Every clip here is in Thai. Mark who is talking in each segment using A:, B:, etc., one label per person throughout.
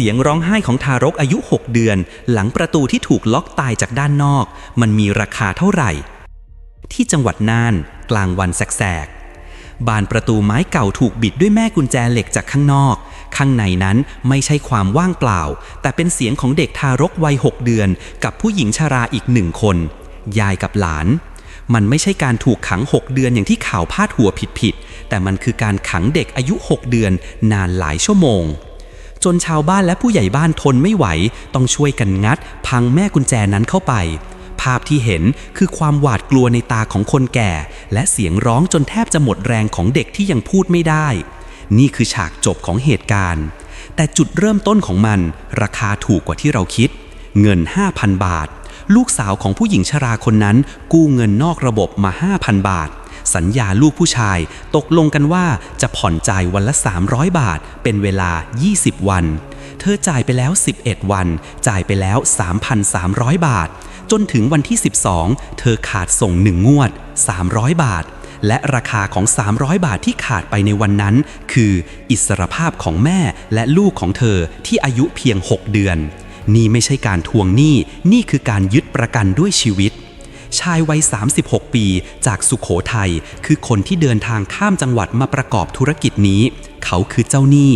A: เสียงร้องไห้ของทารกอายุ 6 เดือน หลังประตูที่ถูกล็อกตายจากด้านนอก มันมีราคาเท่าไหร่ ที่จังหวัดน่าน กลางวันแสกๆบานประตูไม้เก่าถูกบิดด้วยแม่กุญแจเหล็กจากข้างนอก ข้างในนั้นไม่ใช่ความว่างเปล่า แต่เป็นเสียงของเด็กทารกวัย6เดือน กับผู้หญิงชราอีกหนึ่งคน ยายกับหลาน มันไม่ใช่การถูกขัง 6 เดือนอย่างที่ข่าวพาดหัวผิดๆ แต่มันคือการขังเด็กอายุ 6 เดือนนานหลายชั่วโมง จนชาวบ้านและผู้ใหญ่บ้านทนไม่ไหว ต้องช่วยกันงัด พังแม่กุญแจนั้นเข้าไป ภาพที่เห็นคือความหวาดกลัวในตาของคนแก่ และเสียงร้องจนแทบจะหมดแรงของเด็กที่ยังพูดไม่ได้ นี่คือฉากจบของเหตุการณ์ แต่จุดเริ่มต้นของมัน ราคาถูกกว่าที่เราคิด เงิน 5,000 บาท ลูกสาวของผู้หญิงชราคนนั้น กู้เงินนอกระบบมา 5,000 บาท สัญญาลูกผู้ชายตกลงกันว่าจะผ่อนจ่ายวันละ 300 บาท เป็นเวลา 20 วัน เธอจ่ายไปแล้ว 11 วัน จ่ายไปแล้ว 3,300 บาท จนถึงวันที่ 12 เธอขาดส่งหนึ่งงวด 300 บาท และราคาของ 300 บาทที่ขาดไปในวันนั้น คืออิสรภาพของแม่และลูกของเธอที่อายุเพียง 6 เดือน นี่ไม่ใช่การทวงหนี้ นี่คือการยึดประกันด้วยชีวิต ชายวัย 36 ปีจากสุขโขทัยคือคนที่เดินทางข้ามจังหวัดมาประกอบธุรกิจนี้ เขาคือเจ้าหนี้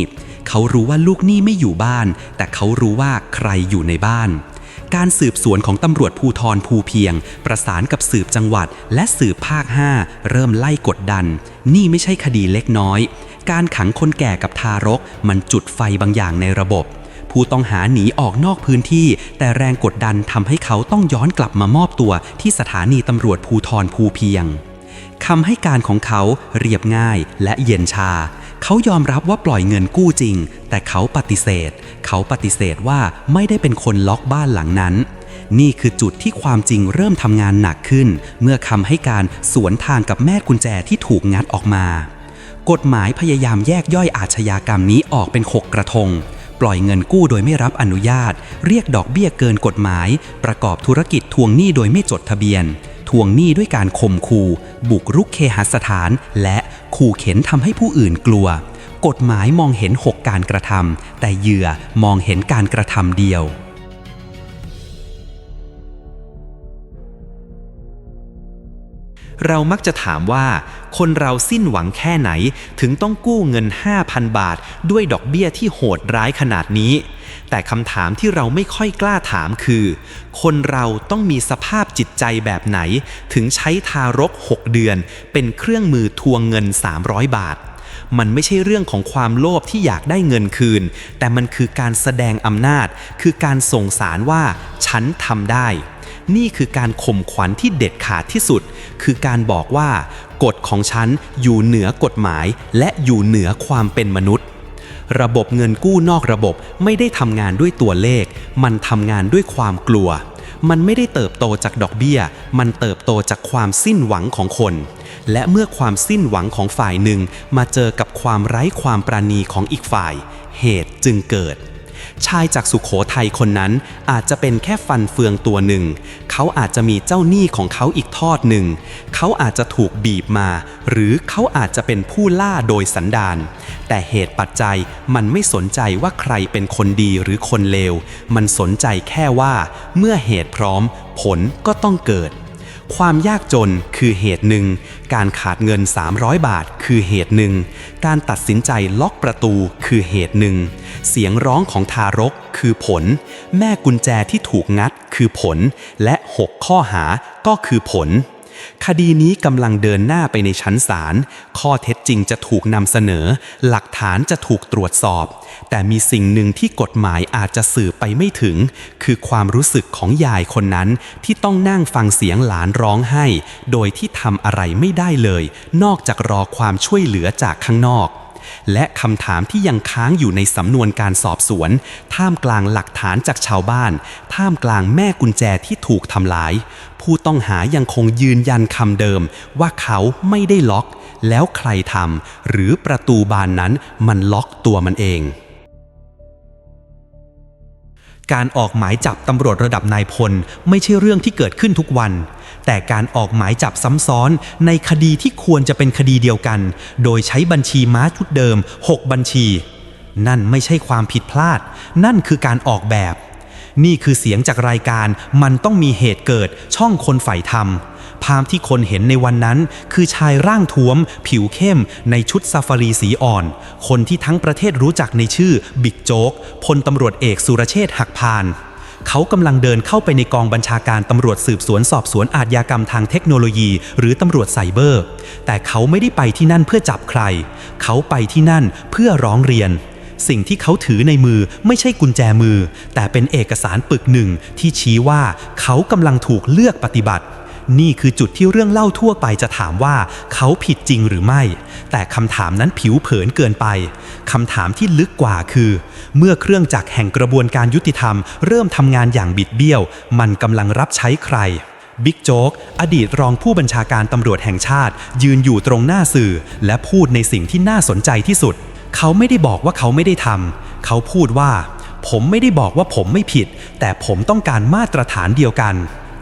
A: เขารู้ว่าลูกหนี้ไม่อยู่บ้าน แต่เขารู้ว่าใครอยู่ในบ้าน การสืบสวนของตำรวจภูทรภูเพียง ประสานกับสืบจังหวัด และสืบภาค 5 เริ่มไล่กดดัน นี่ไม่ใช่คดีเล็กน้อย การขังคนแก่กับทารก มันจุดไฟบางอย่างในระบบ ผู้ต้องหาหนีออกนอกพื้นที่ แต่แรงกดดันทำให้เขาต้องย้อนกลับมามอบตัวที่สถานีตำรวจภูทรภูเพียงคำให้การของเขาเรียบง่ายและเย็นชา เขายอมรับว่าปล่อยเงินกู้จริง แต่เขาปฏิเสธ เขาปฏิเสธว่าไม่ได้เป็นคนล็อกบ้านหลังนั้น นี่คือจุดที่ความจริงเริ่มทำงานหนักขึ้น เมื่อคำให้การสวนทางกับแม่กุญแจที่ถูกงัดออกมา กฎหมายพยายามแยกย่อยอาชญากรรมนี้ออกเป็นหกกระทง ปล่อยเงินกู้โดยไม่รับอนุญาต เรียกดอกเบี้ยเกินกฎหมาย ประกอบธุรกิจทวงหนี้โดยไม่จดทะเบียน ทวงหนี้ด้วยการข่มขู่ บุกรุกเคหสถาน และขู่เข็นทำให้ผู้อื่นกลัว กฎหมายมองเห็น 6 การกระทำแต่เหยื่อมองเห็นการกระทำเดียว เรามักจะถามว่า คนเราสิ้นหวังแค่ไหน ถึงต้องกู้เงิน 5,000 บาท ด้วยดอกเบี้ยที่โหดร้ายขนาดนี้ แต่คำถามที่เราไม่ค่อยกล้าถามคือ คนเราต้องมีสภาพจิตใจแบบไหน ถึงใช้ทารก 6 เดือน เป็นเครื่องมือทวงเงิน 300 บาทมันไม่ใช่เรื่องของความโลภที่อยากได้เงินคืน แต่มันคือการแสดงอำนาจ คือการส่งสารว่า ฉันทำได้ นี่คือการข่มขวัญที่เด็ดขาดที่สุด คือการบอกว่ากฎของฉันอยู่เหนือกฎหมาย และอยู่เหนือความเป็นมนุษย์ ระบบเงินกู้นอกระบบไม่ได้ทำงานด้วยตัวเลข มันทำงานด้วยความกลัว มันไม่ได้เติบโตจากดอกเบี้ย มันเติบโตจากความสิ้นหวังของคน และเมื่อความสิ้นหวังของฝ่ายหนึ่งมาเจอกับความไร้ความปราณีของอีกฝ่าย เหตุจึงเกิด ชายจากสุขโขทัยคนนั้นอาจจะเป็นแค่ฟันเฟืองตัวหนึ่ง เขาอาจจะมีเจ้าหนี้ของเขาอีกทอดหนึ่ง เขาอาจจะถูกบีบมา หรือเขาอาจจะเป็นผู้ล่าโดยสันดาน แต่เหตุปัจจัยมันไม่สนใจว่าใครเป็นคนดีหรือคนเลว มันสนใจแค่ว่า เมื่อเหตุพร้อม ผลก็ต้องเกิด ความยากจนคือเหตุหนึ่ง การขาดเงิน 300 บาท คือเหตุหนึ่ง การตัดสินใจล็อกประตูคือเหตุหนึ่ง เสียงร้องของทารกคือผล แม่กุญแจที่ถูกงัดคือผล และ 6 ข้อหาก็คือผล คดีนี้กำลังเดินหน้าไปในชั้นศาล ข้อเท็จจริงจะถูกนำเสนอ หลักฐานจะถูกตรวจสอบ แต่มีสิ่งหนึ่งที่กฎหมายอาจจะสื่อไปไม่ถึง คือความรู้สึกของยายคนนั้นที่ต้องนั่งฟังเสียงหลานร้องไห้ โดยที่ทำอะไรไม่ได้เลย นอกจากรอความช่วยเหลือจากข้างนอก และคำถามที่ยังค้างอยู่ในสำนวนการสอบสวน ท่ามกลางหลักฐานจากชาวบ้าน ท่ามกลางแม่กุญแจที่ถูกทำลาย ผู้ต้องหายังคงยืนยันคำเดิม ว่าเขาไม่ได้ล็อก แล้วใครทำหรือประตูบานนั้นมันล็อกตัวมันเองการออกหมายจับตำรวจระดับนายพลไม่ใช่เรื่องที่เกิดขึ้นทุกวัน แต่การออกหมายจับซ้ำซ้อนในคดีที่ควรจะเป็นคดีเดียวกัน โดยใช้บัญชีม้าชุดเดิม 6 บัญชี
B: นั่นไม่ใช่ความผิดพลาด นั่นคือการออกแบบ นี่คือเสียงจากรายการมันต้องมีเหตุเกิดช่องคนใฝ่ธรรมภาพที่คนเห็นในวันนั้น คือชายร่างท้วม ผิวเข้ม ในชุดซาฟารีสีอ่อน คนที่ทั้งประเทศรู้จักในชื่อ บิ๊กโจ๊กพลตำรวจเอกสุรเชษฐ์หักพาน เขากำลังเดินเข้าไปในกองบัญชาการตำรวจสืบสวนสอบสวนอาชญากรรมทางเทคโนโลยี หรือตำรวจไซเบอร์ แต่เขาไม่ได้ไปที่นั่นเพื่อจับใคร เขาไปที่นั่นเพื่อร้องเรียน สิ่งที่เขาถือในมือไม่ใช่กุญแจมือ แต่เป็นเอกสารปึกหนึ่งที่ชี้ว่าเขากำลังถูกเลือกปฏิบัติ นี่คือจุดที่เรื่องเล่าทั่วไปจะถามว่าเขาผิดจริงหรือไม่ แต่คำถามนั้นผิวเผินเกินไปคำถามที่ลึกกว่าคือ เมื่อเครื่องจักรแห่งกระบวนการยุติธรรม เริ่มทำงานอย่างบิดเบี้ยว มันกำลังรับใช้ใครบิ๊กโจ๊ก อดีตรองผู้บัญชาการตำรวจแห่งชาติ ยืนอยู่ตรงหน้าสื่อ และพูดในสิ่งที่น่าสนใจที่สุด เขาไม่ได้บอกว่าเขาไม่ได้ทำ เขาพูดว่า ผมไม่ได้บอกว่าผมไม่ผิด แต่ผมต้องการมาตรฐานเดียวกัน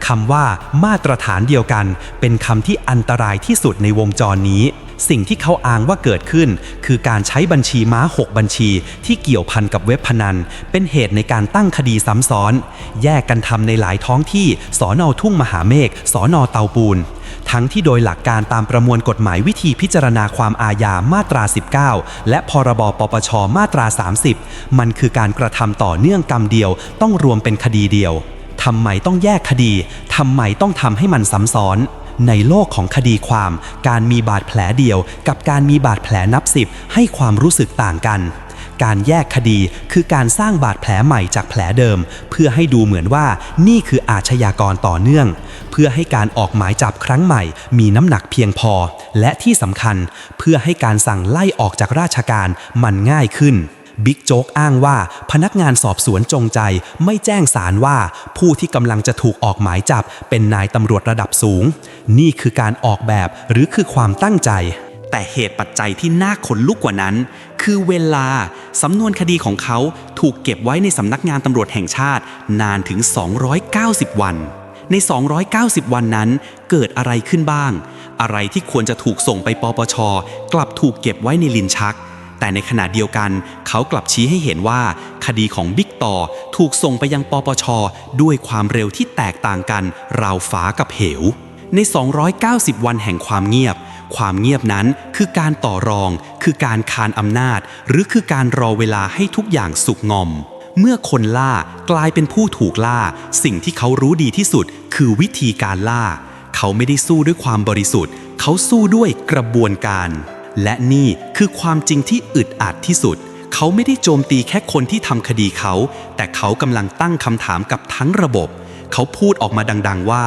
B: คำว่ามาตรฐานเดียวกัน เป็นคำที่อันตรายที่สุดในวงจรนี้ สิ่งที่เขาอ้างว่าเกิดขึ้น คือการใช้บัญชีม้า 6 บัญชี ที่เกี่ยวพันกับเว็บพนัน เป็นเหตุในการตั้งคดีซ้ำซ้อน แยกกันทำในหลายท้องที่สอนอทุ่งมหาเมฆสอนอเตาปูน ทั้งที่โดยหลักการตามประมวลกฎหมายวิธีพิจารณาความอาญามาตรา 19 และพรบปปชมาตรา 30 มันคือการกระทำต่อเนื่องกรรมเดียว ต้องรวมเป็นคดีเดียว ทำไมต้องแยกคดี ทำไมต้องทำให้มันซ้ำซ้อน ในโลกของคดีความ การมีบาดแผลเดียว กับการมีบาดแผลนับสิบให้ความรู้สึกต่างกัน การแยกคดีคือการสร้างบาดแผลใหม่จากแผลเดิม เพื่อให้ดูเหมือนว่านี่คืออาชญากรต่อเนื่อง เพื่อให้การออกหมายจับครั้งใหม่ มีน้ำหนักเพียงพอ และที่สำคัญ เพื่อให้การสั่งไล่ออกจากราชการมันง่ายขึ้น บิ๊กโจ๊กอ้างว่าพนักงานสอบสวนจงใจไม่แจ้งสารว่า ผู้ที่กำลังจะถูกออกหมายจับ เป็นนายตำรวจระดับสูง นี่คือการออกแบบหรือคือความตั้งใจ
A: แต่เหตุปัจจัยที่น่าขนลุกกว่านั้น คือเวลาสำนวนคดีของเขาถูกเก็บไว้ในสำนักงานตำรวจแห่งชาติ นานถึง 290 วัน ใน 290 วันนั้นเกิดอะไรขึ้นบ้าง อะไรที่ควรจะถูกส่งไปปปช กลับถูกเก็บไว้ในลินชัก แต่ในขณะเดียวกันเขากลับชี้ให้เห็นว่า คดีของบิ๊กต่อถูกส่งไปยังปปช ด้วยความเร็วที่แตกต่างกัน ราวฟ้ากับเหว ใน 290 วันแห่งความเงียบ ความเงียบนั้นคือการต่อรอง คือการคานอำนาจ หรือคือการรอเวลาให้ทุกอย่างสุกงอม เมื่อคนล่ากลายเป็นผู้ถูกล่า สิ่งที่เขารู้ดีที่สุด คือวิธีการล่า เขาไม่ได้สู้ด้วยความบริสุทธิ์ เขาสู้ด้วยกระบวนการ และนี่คือความจริงที่อึดอัดที่สุด เขาไม่ได้โจมตีแค่คนที่ทำคดีเขา แต่เขากำลังตั้งคำถามกับทั้งระบบ เขาพูดออกมาดังๆว่า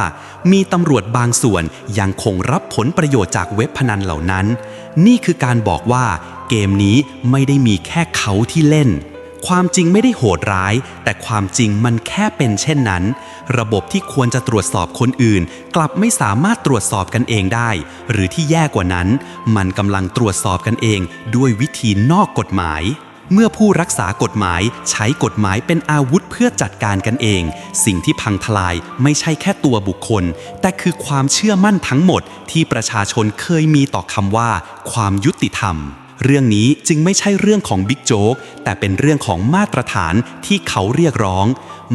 A: มีตำรวจบางส่วนยังคงรับผลประโยชน์จากเว็บพนันเหล่านั้น นี่คือการบอกว่า เกมนี้ไม่ได้มีแค่เขาที่เล่น ความจริงไม่ได้โหดร้าย แต่ความจริงมันแค่เป็นเช่นนั้น ระบบที่ควรจะตรวจสอบคนอื่น กลับไม่สามารถตรวจสอบกันเองได้ หรือที่แย่กว่านั้น มันกำลังตรวจสอบกันเองด้วยวิธีนอกกฎหมาย เมื่อผู้รักษากฎหมายใช้กฎหมายเป็นอาวุธเพื่อจัดการกันเอง สิ่งที่พังทลายไม่ใช่แค่ตัวบุคคล แต่คือความเชื่อมั่นทั้งหมดที่ประชาชนเคยมีต่อคำว่า ความยุติธรรม เรื่องนี้จึงไม่ใช่เรื่องของบิ๊กโจ๊กแต่เป็นเรื่องของมาตรฐานที่เขาเรียกร้อง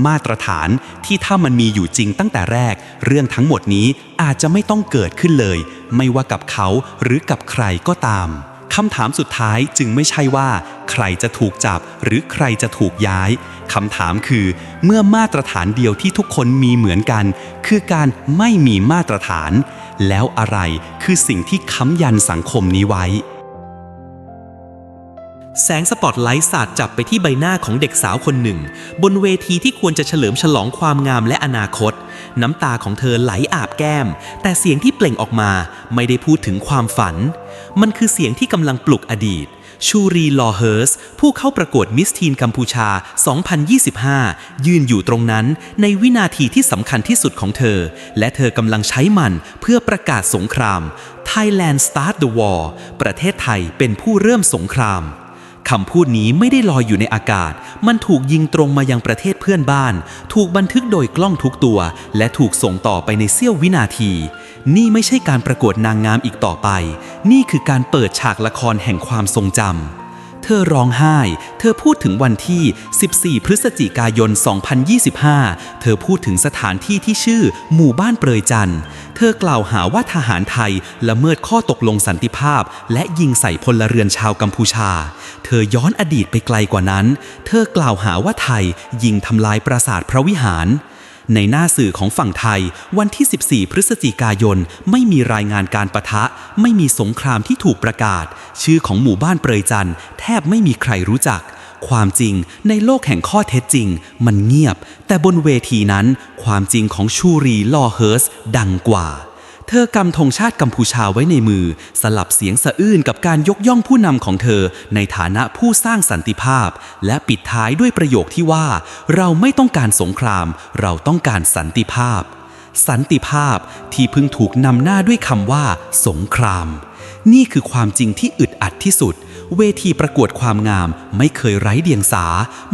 A: มาตรฐานที่ถ้ามันมีอยู่จริงตั้งแต่แรก เรื่องทั้งหมดนี้อาจจะไม่ต้องเกิดขึ้นเลย ไม่ว่ากับเขาหรือกับใครก็ตามคำถามสุดท้ายจึงไม่ใช่ว่า ใครจะถูกจับหรือใครจะถูกย้ายคำถามคือ เมื่อมาตรฐานเดียวที่ทุกคนมีเหมือนกัน คือการไม่มีมาตรฐาน แล้วอะไรคือสิ่งที่ค้ำยันสังคมนี้ไว้ แสงสปอตไลท์สาดจับไปที่ใบหน้าของเด็กสาวคนหนึ่ง บนเวทีที่ควรจะเฉลิมฉลองความงามและอนาคต น้ำตาของเธอไหลอาบแก้ม แต่เสียงที่เปล่งออกมาไม่ได้พูดถึงความฝัน มันคือเสียงที่กำลังปลุกอดีต ชูรีลอเฮิร์ส ผู้เข้าประกวดมิสทีนกัมพูชา 2025 ยืนอยู่ตรงนั้นในวินาทีที่สำคัญที่สุดของเธอ และเธอกำลังใช้มันเพื่อประกาศสงคราม Thailand Start the War ประเทศไทยเป็นผู้เริ่มสงคราม คำพูดนี้ไม่ได้ลอยอยู่ในอากาศ มันถูกยิงตรงมายังประเทศเพื่อนบ้าน ถูกบันทึกโดยกล้องทุกตัว และถูกส่งต่อไปในเสี้ยววินาที นี่ไม่ใช่การประกวดนางงามอีกต่อไป นี่คือการเปิดฉากละครแห่งความทรงจำ
B: เธอร้องไห้ เธอพูดถึงวันที่ 14 พฤศจิกายน 2025 เธอพูดถึงสถานที่ที่ชื่อ หมู่บ้านเปรยจันทร์ เธอกล่าวหาว่าทหารไทยละเมิดข้อตกลงสันติภาพ และยิงใส่พลเรือนชาวกัมพูชา เธอย้อนอดีตไปไกลกว่านั้น เธอกล่าวหาว่าไทยยิงทำลายปราสาทพระวิหาร ในหน้าสื่อของฝั่งไทย วันที่ 14 พฤศจิกายน ไม่มีรายงานการประทะ ไม่มีสงครามที่ถูกประกาศ ชื่อของหมู่บ้านเปรยจันแทบไม่มีใครรู้จัก ความจริงในโลกแห่งข้อเท็จจริง มันเงียบ แต่บนเวทีนั้น ความจริงของชูรีลอเฮิร์สดังกว่า เธอกำธงชาติกัมพูชาไว้ในมือ สลับเสียงสะอื้นกับการยกย่องผู้นำของเธอ ในฐานะผู้สร้างสันติภาพ และปิดท้ายด้วยประโยคที่ว่า เราไม่ต้องการสงคราม เราต้องการสันติภาพ สันติภาพที่เพิ่งถูกนำหน้าด้วยคำว่า สงคราม นี่คือความจริงที่อึดอัดที่สุด เวทีประกวดความงามไม่เคยไร้เดียงสา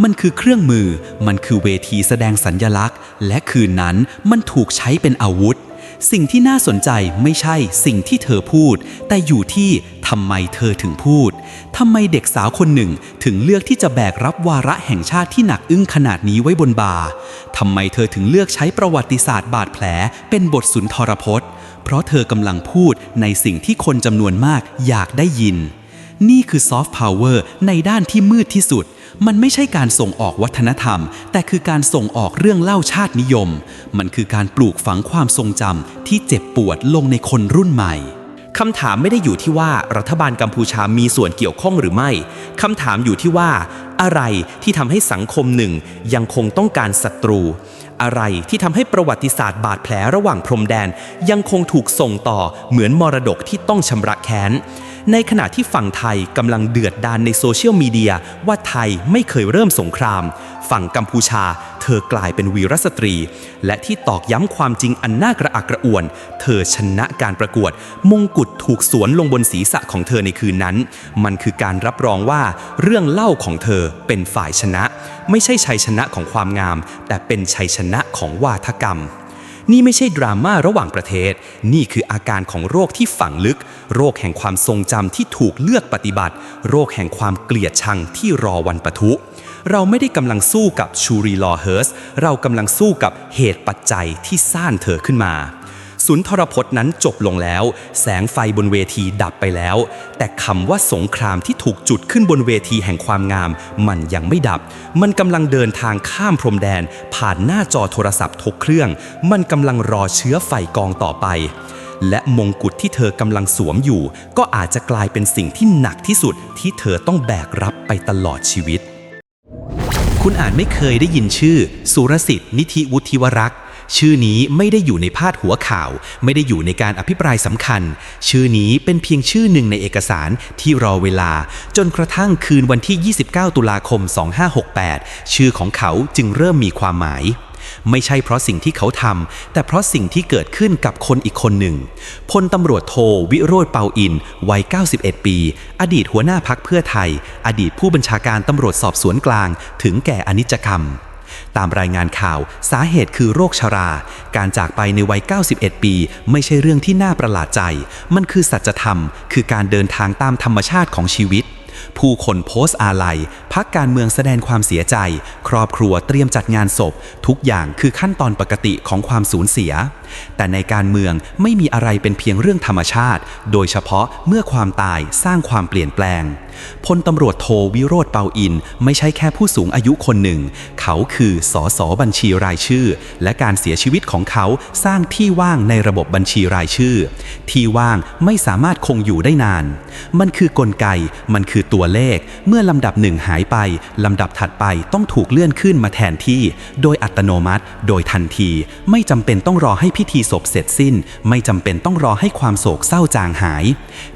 B: มันคือเครื่องมือ มันคือเวทีแสดงสัญญลักษณ์ และคืนนั้นมันถูกใช้เป็นอาวุธ สิ่งที่น่าสนใจไม่ใช่สิ่งที่เธอพูด แต่อยู่ที่ทำไมเธอถึงพูดทำไมเด็กสาวคนหนึ่งถึงเลือกที่จะแบกรับวาระแห่งชาติที่หนักอึ้งขนาดนี้ไว้บนบ่าทำไมเธอถึงเลือกใช้ประวัติศาสตร์บาดแผล เป็นบทสุนทรพจน์ เพราะเธอกำลังพูดในสิ่งที่คนจำนวนมากอยากได้ยิน นี่คือซอฟต์พาวเวอร์ในด้านที่มืดที่สุด มันไม่ใช่การส่งออกวัฒนธรรม แต่คือการส่งออกเรื่องเล่าชาตินิยม มันคือการปลูกฝังความทรงจำที่เจ็บปวดลงในคนรุ่นใหม่
C: คำถามไม่ได้อยู่ที่ว่ารัฐบาลกัมพูชามีส่วนเกี่ยวข้องหรือไม่คำถามอยู่ที่ว่า อะไรที่ทำให้สังคมหนึ่งยังคงต้องการศัตรู อะไรที่ทำให้ประวัติศาสตร์บาดแผลระหว่างพรมแดน ยังคงถูกส่งต่อเหมือนมรดกที่ต้องชำระแค้น ในขณะที่ฝั่งไทยกำลังเดือดดานในโซเชียลมีเดียว่าไทยไม่เคยเริ่มสงคราม ฝั่งกัมพูชา เธอกลายเป็นวีรสตรี และที่ตอกย้ำความจริงอันน่ากระอักกระอ่วน เธอชนะการประกวด มงกุฎถูกสวนลงบนศีรษะของเธอในคืนนั้น มันคือการรับรองว่าเรื่องเล่าของเธอเป็นฝ่ายชนะ ไม่ใช่ชัยชนะของความงาม แต่เป็นชัยชนะของวาทกรรม นี่ไม่ใช่ดราม่าระหว่างประเทศ นี่คืออาการของโรคที่ฝังลึก โรคแห่งความทรงจำที่ถูกเลือกปฏิบัติ โรคแห่งความเกลียดชังที่รอวันปะทุ เราไม่ได้กำลังสู้กับชูรีลอเฮิร์ส เรากำลังสู้กับเหตุปัจจัยที่สร้างเธอขึ้นมา สุนทรพจน์นั้นจบลงแล้ว แสงไฟบนเวทีดับไปแล้ว แต่คำว่าสงครามที่ถูกจุดขึ้นบนเวทีแห่งความงาม มันยังไม่ดับ มันกำลังเดินทางข้ามพรมแดน ผ่านหน้าจอโทรศัพท์ทุกเครื่อง มันกำลังรอเชื้อไฟกองต่อไปและมงกุฎที่เธอกำลังสวมอยู่ ก็อาจจะกลายเป็นสิ่งที่หนักที่สุดที่เธอต้องแบกรับไปตลอดชีวิต
B: คุณอาจไม่เคยได้ยินชื่อ สุรสิทธิ์นิธิวุฒิวรักษ์ ชื่อนี้ไม่ได้อยู่ในพาดหัวข่าว ไม่ได้อยู่ในการอภิปรายสำคัญ ชื่อนี้เป็นเพียงชื่อหนึ่งในเอกสารที่รอเวลา จนกระทั่งคืนวันที่ 29 ตุลาคม 2568 ชื่อของเขาจึงเริ่มมีความหมายไม่ใช่เพราะสิ่งที่เขาทำ แต่เพราะสิ่งที่เกิดขึ้นกับคนอีกคนหนึ่ง พลตำรวจโทวิโรธเปาอิน วัย 91 ปี อดีตหัวหน้าพักเพื่อไทย อดีตผู้บัญชาการตำรวจสอบสวนกลาง ถึงแก่อนิจกรรม ตามรายงานข่าว สาเหตุคือโรคชรา การจากไปในวัย 91 ปี ไม่ใช่เรื่องที่น่าประหลาดใจ มันคือสัจธรรม คือการเดินทางตามธรรมชาติของชีวิต ผู้คนโพสต์อาลัย พักการเมืองแสดงความเสียใจ ครอบครัวเตรียมจัดงานศพ ทุกอย่างคือขั้นตอนปกติของความสูญเสียแต่ในการเมืองไม่มีอะไรเป็นเพียงเรื่องธรรมชาติ โดยเฉพาะเมื่อความตายสร้างความเปลี่ยนแปลง พลตำรวจโทวิโรธเปาอิน ไม่ใช่แค่ผู้สูงอายุคนหนึ่ง เขาคือสอสอบัญชีรายชื่อ และการเสียชีวิตของเขาสร้างที่ว่างในระบบบัญชีรายชื่อ ที่ว่างไม่สามารถคงอยู่ได้นาน มันคือกลไก มันคือตัวเลข เมื่อลำดับหนึ่งหายไป ลำดับถัดไปต้องถูกเลื่อนขึ้นมาแทนที่ โดยอัตโนมัติ โดยทันที ไม่จำเป็นต้องรอให้พิธีศพเสร็จสิ้น ไม่จำเป็นต้องรอให้ความโศกเศร้าจางหาย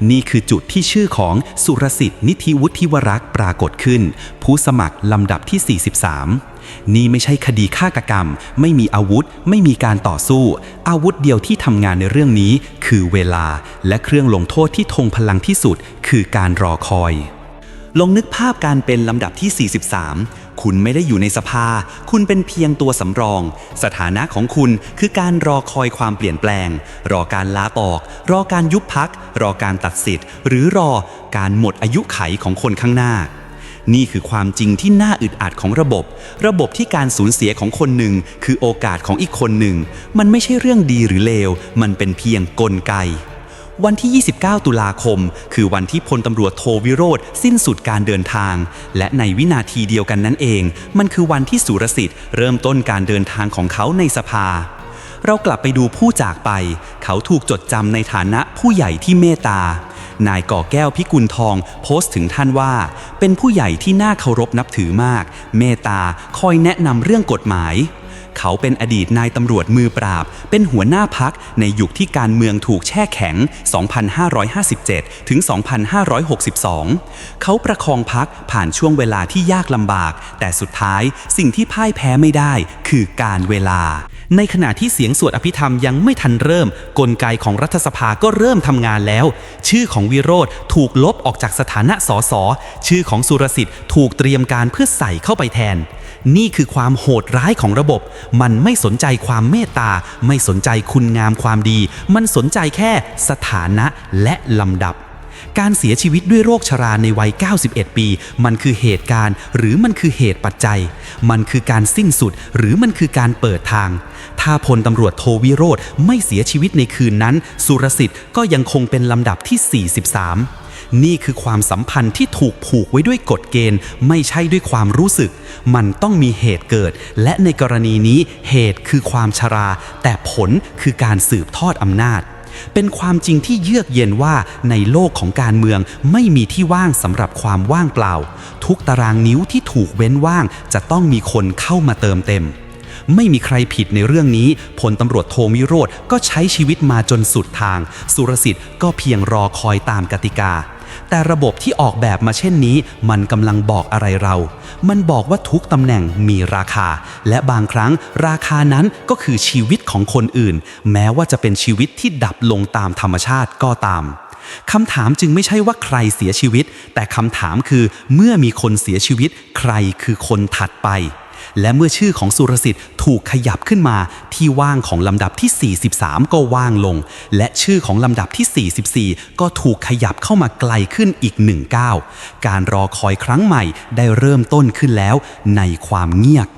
B: นี่คือจุดที่ชื่อของสุรสิทธิ์นิธิวุฒิวรักษ์ปรากฏขึ้น ผู้สมัครลำดับที่ 43 นี่ไม่ใช่คดีฆาตกรรม ไม่มีอาวุธ ไม่มีการต่อสู้ อาวุธเดียวที่ทำงานในเรื่องนี้ คือเวลา และเครื่องลงโทษที่ทงพลังที่สุด คือการรอคอย ลองนึกภาพการเป็นลำดับที่ 43 คุณไม่ได้อยู่ในสภา คุณเป็นเพียงตัวสำรอง สถานะของคุณคือการรอคอยความเปลี่ยนแปลง รอการลาออก รอการยุบพัก รอการตัดสิทธิ์ หรือรอการหมดอายุไขของคนข้างหน้า นี่คือความจริงที่น่าอึดอัดของระบบ ระบบที่การสูญเสียของคนหนึ่งคือโอกาสของอีกคนหนึ่ง มันไม่ใช่เรื่องดีหรือเลว มันเป็นเพียงกลไก วันที่ 29 ตุลาคม คือวันที่พลตำรวจโทวิโรธสิ้นสุดการเดินทาง และในวินาทีเดียวกันนั้นเอง มันคือวันที่สุรสิทธิ์เริ่มต้นการเดินทางของเขาในสภา เรากลับไปดูผู้จากไป เขาถูกจดจำในฐานะผู้ใหญ่ที่เมตตานายก่อแก้วพิกุลทองโพสต์ถึงท่านว่า เป็นผู้ใหญ่ที่น่าเคารพนับถือมาก เมตตาคอยแนะนำเรื่องกฎหมาย เขาเป็นอดีตนายตำรวจมือปราบ เป็นหัวหน้าพักในยุคที่การเมืองถูกแช่แข็ง 2557 ถึง 2562 เขาประคองพักผ่านช่วงเวลาที่ยากลำบาก แต่สุดท้ายสิ่งที่พ่ายแพ้ไม่ได้คือการเวลา ในขณะที่เสียงสวดอภิธรรมยังไม่ทันเริ่ม กลไกของรัฐสภาก็เริ่มทำงานแล้ว ชื่อของวิโรธถูกลบออกจากสถานะสสชื่อของสุรสิทธิ์ถูกเตรียมการเพื่อใส่เข้าไปแทน นี่คือความโหดร้ายของระบบ มันไม่สนใจความเมตตา ไม่สนใจคุณงามความดี มันสนใจแค่สถานะและลำดับ การเสียชีวิตด้วยโรคชราในวัย 91 ปี มันคือเหตุการณ์ หรือมันคือเหตุปัจจัย มันคือการสิ้นสุด หรือมันคือการเปิดทาง ถ้าพลตำรวจโทวิโรธไม่เสียชีวิตในคืนนั้น สุรสิทธิ์ก็ยังคงเป็นลำดับที่ 43 นี่คือความสัมพันธ์ที่ถูกผูกไว้ด้วยกฎเกณฑ์ ไม่ใช่ด้วยความรู้สึก มันต้องมีเหตุเกิด และในกรณีนี้เหตุคือความชรา แต่ผลคือการสืบทอดอำนาจ เป็นความจริงที่เยือกเย็นว่าในโลกของการเมืองไม่มีที่ว่างสำหรับความว่างเปล่า ทุกตารางนิ้วที่ถูกเว้นว่าง จะต้องมีคนเข้ามาเติมเต็มไม่มีใครผิดในเรื่องนี้ พลตำรวจโทมิโรธก็ใช้ชีวิตมาจนสุดทาง สุรสิทธิ์ก็เพียงรอคอยตามกติกา แต่ระบบที่ออกแบบมาเช่นนี้ มันกำลังบอกอะไรเรา มันบอกว่าทุกตำแหน่งมีราคา และบางครั้งราคานั้นก็คือชีวิตของคนอื่น แม้ว่าจะเป็นชีวิตที่ดับลงตามธรรมชาติก็ตามคำถามจึงไม่ใช่ว่าใครเสียชีวิต แต่คำถามคือเมื่อมีคนเสียชีวิต ใครคือคนถัดไป และเมื่อชื่อของสุรสิทธิ์ถูกขยับขึ้นมาที่ว่างของลำดับที่ 43 ก็ว่างลง และชื่อของลำดับที่ 44 ก็ถูกขยับเข้ามาไกลขึ้นอีกหนึ่งก้าวการรอคอยครั้งใหม่ได้เริ่มต้นขึ้นแล้วในความเงียบ